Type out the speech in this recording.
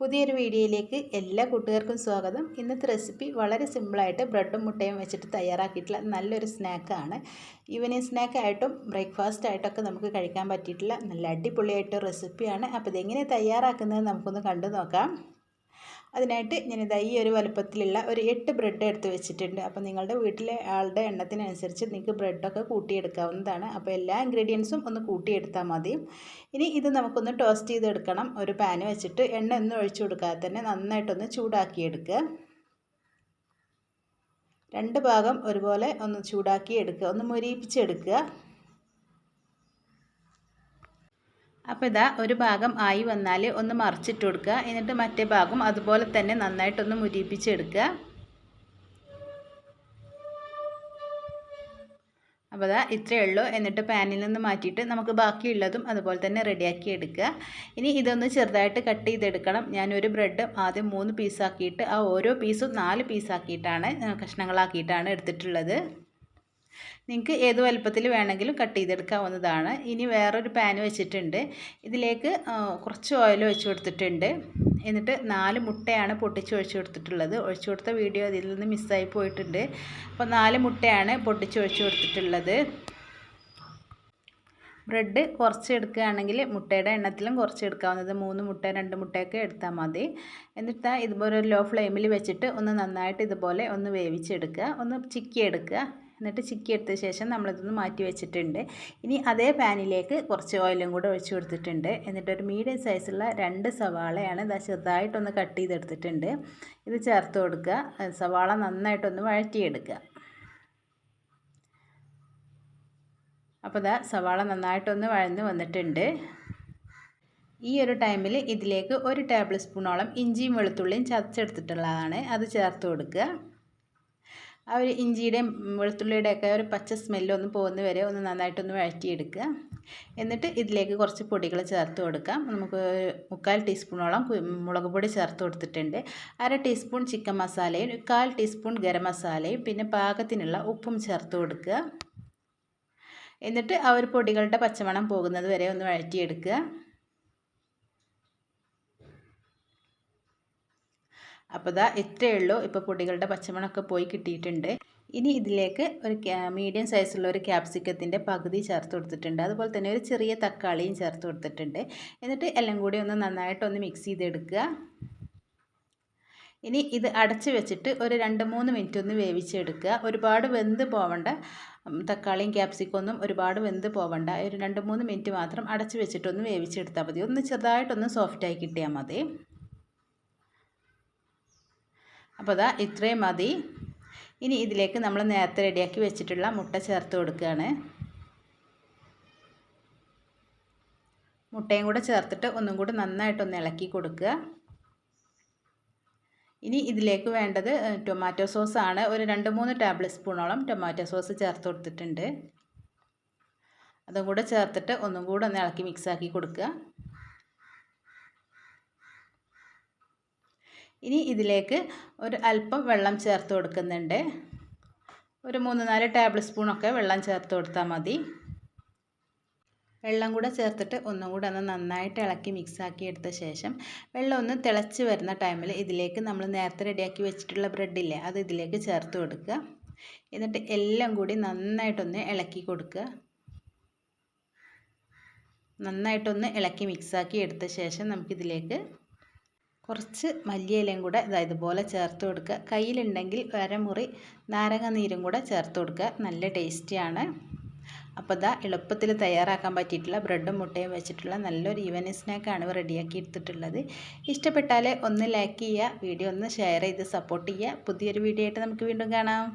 പുതിയൊരു വീഡിയോയിലേക്ക് എല്ലാ കൂട്ടുകാർക്കും സ്വാഗതം. ഇന്നത്തെ റെസിപ്പി വളരെ സിമ്പിളായിട്ട് ബ്രെഡും മുട്ടയും വെച്ചിട്ട് തയ്യാറാക്കിയിട്ടുള്ള നല്ലൊരു സ്നാക്കാണ്. ഈവനിങ് സ്നാക്കായിട്ടും ബ്രേക്ക്ഫാസ്റ്റ് ആയിട്ടൊക്കെ നമുക്ക് കഴിക്കാൻ പറ്റിയിട്ടുള്ള നല്ല അടിപൊളിയായിട്ടൊരു റെസിപ്പിയാണ്. അപ്പോൾ ഇതെങ്ങനെ തയ്യാറാക്കുന്നത് നമുക്കൊന്ന് കണ്ടു നോക്കാം. അതിനായിട്ട് ഞാനിതാ ഈ ഒരു വലുപ്പത്തിലുള്ള ഒരു എട്ട് ബ്രെഡ് എടുത്ത് വെച്ചിട്ടുണ്ട്. അപ്പോൾ നിങ്ങളുടെ വീട്ടിലെ ആളുടെ എണ്ണത്തിനനുസരിച്ച് നിങ്ങൾക്ക് ബ്രെഡൊക്കെ കൂട്ടിയെടുക്കാവുന്നതാണ്. അപ്പോൾ എല്ലാ ഇൻഗ്രീഡിയൻസും ഒന്ന് കൂട്ടിയെടുത്താൽ മതി. ഇനി ഇത് നമുക്കൊന്ന് ടോസ്റ്റ് ചെയ്തെടുക്കണം. ഒരു പാന് വെച്ചിട്ട് എണ്ണ ഒന്നും ഒഴിച്ചു കൊടുക്കാതെ തന്നെ നന്നായിട്ടൊന്ന് ചൂടാക്കിയെടുക്കുക. രണ്ട് ഭാഗം ഒരുപോലെ ഒന്ന് ചൂടാക്കി എടുക്കുക ഒന്ന് മുരിപ്പിച്ചെടുക്കുക. അപ്പോൾ ഇതാ ഒരു ഭാഗം ആയി വന്നാൽ ഒന്ന് മറിച്ചിട്ട് കൊടുക്കുക. എന്നിട്ട് മറ്റേ ഭാഗം അതുപോലെ തന്നെ നന്നായിട്ടൊന്ന് മുരിപ്പിച്ചെടുക്കുക. അപ്പോൾ അതാ ഇത്രയേ ഉള്ളൂ. എന്നിട്ട് പാനിൽ നിന്ന് മാറ്റിയിട്ട് നമുക്ക് ബാക്കിയുള്ളതും അതുപോലെ തന്നെ റെഡിയാക്കി എടുക്കുക. ഇനി ഇതൊന്ന് ചെറുതായിട്ട് കട്ട് ചെയ്തെടുക്കണം. ഞാനൊരു ബ്രെഡ് ആദ്യം മൂന്ന് പീസാക്കിയിട്ട് ആ ഓരോ പീസും നാല് പീസാക്കിയിട്ടാണ് കഷ്ണങ്ങളാക്കിയിട്ടാണ് എടുത്തിട്ടുള്ളത്. നിങ്ങൾക്ക് ഏത് വലുപ്പത്തിൽ വേണമെങ്കിലും കട്ട് ചെയ്തെടുക്കാവുന്നതാണ്. ഇനി വേറൊരു പാൻ വെച്ചിട്ടുണ്ട്. ഇതിലേക്ക് കുറച്ച് ഓയിൽ ഒഴിച്ചു കൊടുത്തിട്ടുണ്ട്. എന്നിട്ട് നാല് മുട്ടയാണ് പൊട്ടിച്ച് ഒഴിച്ചു കൊടുത്തിട്ടുള്ളത്. ഒഴിച്ചു കൊടുത്ത വീഡിയോ അതിൽ നിന്ന് മിസ്സായി പോയിട്ടുണ്ട്. അപ്പോൾ നാല് മുട്ടയാണ് പൊട്ടിച്ച് ഒഴിച്ചു കൊടുത്തിട്ടുള്ളത്. ബ്രെഡ് കുറച്ച് എടുക്കുകയാണെങ്കിൽ മുട്ടയുടെ എണ്ണത്തിലും കുറച്ച് എടുക്കാവുന്നത്. മൂന്ന് മുട്ട രണ്ട് മുട്ടയൊക്കെ എടുത്താൽ മതി. എന്നിട്ട് ഇതുപോലെ ഒരു ലോ ഫ്ലെയിമിൽ വെച്ചിട്ട് ഒന്ന് നന്നായിട്ട് ഇതുപോലെ ഒന്ന് വേവിച്ചെടുക്കുക. ഒന്ന് ചിക്കി എടുക്കുക എന്നിട്ട് ചിക്കി എടുത്ത ശേഷം നമ്മളിതൊന്ന് മാറ്റി വെച്ചിട്ടുണ്ട്. ഇനി അതേ പാനിലേക്ക് കുറച്ച് ഓയിലും കൂടെ ഒഴിച്ചു കൊടുത്തിട്ടുണ്ട്. എന്നിട്ട് ഒരു മീഡിയം സൈസുള്ള രണ്ട് സവാളയാണ് ഇതാ ചെറുതായിട്ടൊന്ന് കട്ട് ചെയ്തെടുത്തിട്ടുണ്ട്. ഇത് ചേർത്ത് കൊടുക്കുക. സവാള നന്നായിട്ടൊന്ന് വഴറ്റിയെടുക്കുക. അപ്പോൾ ഇതാ സവാള നന്നായിട്ടൊന്ന് വഴന്ന് വന്നിട്ടുണ്ട്. ഈ ഒരു ടൈമിൽ ഇതിലേക്ക് ഒരു ടേബിൾ സ്പൂണോളം ഇഞ്ചിയും വെളുത്തുള്ളിയും ചതച്ചെടുത്തിട്ടുള്ളതാണ്. അത് ചേർത്ത് കൊടുക്കുക. ആ ഒരു ഇഞ്ചിയുടെയും വെളുത്തുള്ളിയുടെയൊക്കെ ഒരു പച്ച സ്മെല്ലൊന്ന് പോകുന്ന വരെ ഒന്ന് നന്നായിട്ടൊന്ന് വഴറ്റിയെടുക്കുക. എന്നിട്ട് ഇതിലേക്ക് കുറച്ച് പൊടികൾ ചേർത്ത് കൊടുക്കാം. നമുക്ക് മുക്കാൽ ടീസ്പൂണോളം മുളക് പൊടി ചേർത്ത് കൊടുത്തിട്ടുണ്ട്. അര ടീസ്പൂൺ ചിക്കൻ മസാലയും കാൽ ടീസ്പൂൺ ഗരം മസാലയും പിന്നെ പാകത്തിനുള്ള ഉപ്പും ചേർത്ത് കൊടുക്കുക. എന്നിട്ട് ആ ഒരു പൊടികളുടെ പച്ചമണം പോകുന്നത് വരെ ഒന്ന് വഴറ്റിയെടുക്കുക. അപ്പോൾ ഇതാ ഇത്രയേ ഉള്ളൂ. ഇപ്പോൾ പൊടികളുടെ പച്ചമണൊക്കെ പോയി കിട്ടിയിട്ടുണ്ട്. ഇനി ഇതിലേക്ക് ഒരു മീഡിയം സൈസുള്ള ഒരു ക്യാപ്സിക്കത്തിന്റെ പകുതി ചേർത്ത് കൊടുത്തിട്ടുണ്ട്. അതുപോലെ തന്നെ ഒരു ചെറിയ തക്കാളിയും ചേർത്ത് കൊടുത്തിട്ടുണ്ട്. എന്നിട്ട് എല്ലാം കൂടി ഒന്ന് നന്നായിട്ടൊന്ന് മിക്സ് ചെയ്തെടുക്കുക. ഇനി ഇത് അടച്ച് വെച്ചിട്ട് ഒരു രണ്ട് മൂന്ന് മിനിറ്റ് ഒന്ന് വേവിച്ചെടുക്കുക. ഒരുപാട് വെന്ത് പോവണ്ട. തക്കാളിയും ക്യാപ്സിക്കൊന്നും ഒരുപാട് വെന്ത് പോവണ്ട. ഒരു രണ്ട് മൂന്ന് മിനിറ്റ് മാത്രം അടച്ച് വെച്ചിട്ടൊന്ന് വേവിച്ചെടുത്താൽ മതി. ഒന്ന് ചെറുതായിട്ടൊന്ന് സോഫ്റ്റായി കിട്ടിയാൽ മതി. അപ്പോൾ അതാ ഇത്രയും മതി. ഇനി ഇതിലേക്ക് നമ്മൾ നേരത്തെ റെഡിയാക്കി വെച്ചിട്ടുള്ള മുട്ട ചേർത്ത് കൊടുക്കുകയാണ്. മുട്ടയും കൂടെ ചേർത്തിട്ട് ഒന്നും കൂടി നന്നായിട്ടൊന്ന് ഇളക്കി കൊടുക്കുക. ഇനി ഇതിലേക്ക് വേണ്ടത് ടൊമാറ്റോ സോസ് ആണ് ഒരു രണ്ട് മൂന്ന് ടേബിൾ സ്പൂണോളം ടൊമാറ്റോ സോസ് ചേർത്ത് കൊടുത്തിട്ടുണ്ട്. അതും കൂടെ ചേർത്തിട്ട് ഒന്നും കൂടെ ഒന്ന് ഇളക്കി മിക്സാക്കി കൊടുക്കുക. ഇനി ഇതിലേക്ക് ഒരു അല്പം വെള്ളം ചേർത്ത് കൊടുക്കുന്നുണ്ട്. ഒരു മൂന്ന് നാല് ടേബിൾ സ്പൂണൊക്കെ വെള്ളം ചേർത്ത് കൊടുത്താൽ മതി. വെള്ളം കൂടെ ചേർത്തിട്ട് ഒന്നും കൂടെ ഒന്ന് നന്നായിട്ട് ഇളക്കി മിക്സാക്കി എടുത്ത ശേഷം വെള്ളം ഒന്ന് തിളച്ച് വരുന്ന ടൈമിൽ ഇതിലേക്ക് നമ്മൾ നേരത്തെ റെഡിയാക്കി വെച്ചിട്ടുള്ള ബ്രെഡില്ലേ അത് ഇതിലേക്ക് ചേർത്ത് കൊടുക്കുക. എന്നിട്ട് എല്ലാം കൂടി നന്നായിട്ടൊന്ന് ഇളക്കി കൊടുക്കുക. നന്നായിട്ടൊന്ന് ഇളക്കി മിക്സാക്കി എടുത്ത ശേഷം നമുക്കിതിലേക്ക് കുറച്ച് മല്ലിയിലയും കൂടെ ഇതാ ഇതുപോലെ ചേർത്ത് കൊടുക്കുക. കയ്യിലുണ്ടെങ്കിൽ അരമുറി നാരങ്ങ നീരും കൂടെ ചേർത്ത് കൊടുക്കുക. നല്ല ടേസ്റ്റിയാണ് അപ്പോൾ ഇതാ എളുപ്പത്തിൽ തയ്യാറാക്കാൻ പറ്റിയിട്ടുള്ള ബ്രെഡും മുട്ടയും വെച്ചിട്ടുള്ള നല്ലൊരു ഈവനിങ് സ്നാക്കാണ് റെഡിയാക്കി എടുത്തിട്ടുള്ളത്. ഇഷ്ടപ്പെട്ടാൽ ഒന്ന് ലൈക്ക് ചെയ്യുക വീഡിയോ ഒന്ന് ഷെയർ ചെയ്ത് സപ്പോർട്ട് ചെയ്യുക. പുതിയൊരു വീഡിയോ ആയിട്ട് നമുക്ക് വീണ്ടും കാണാം.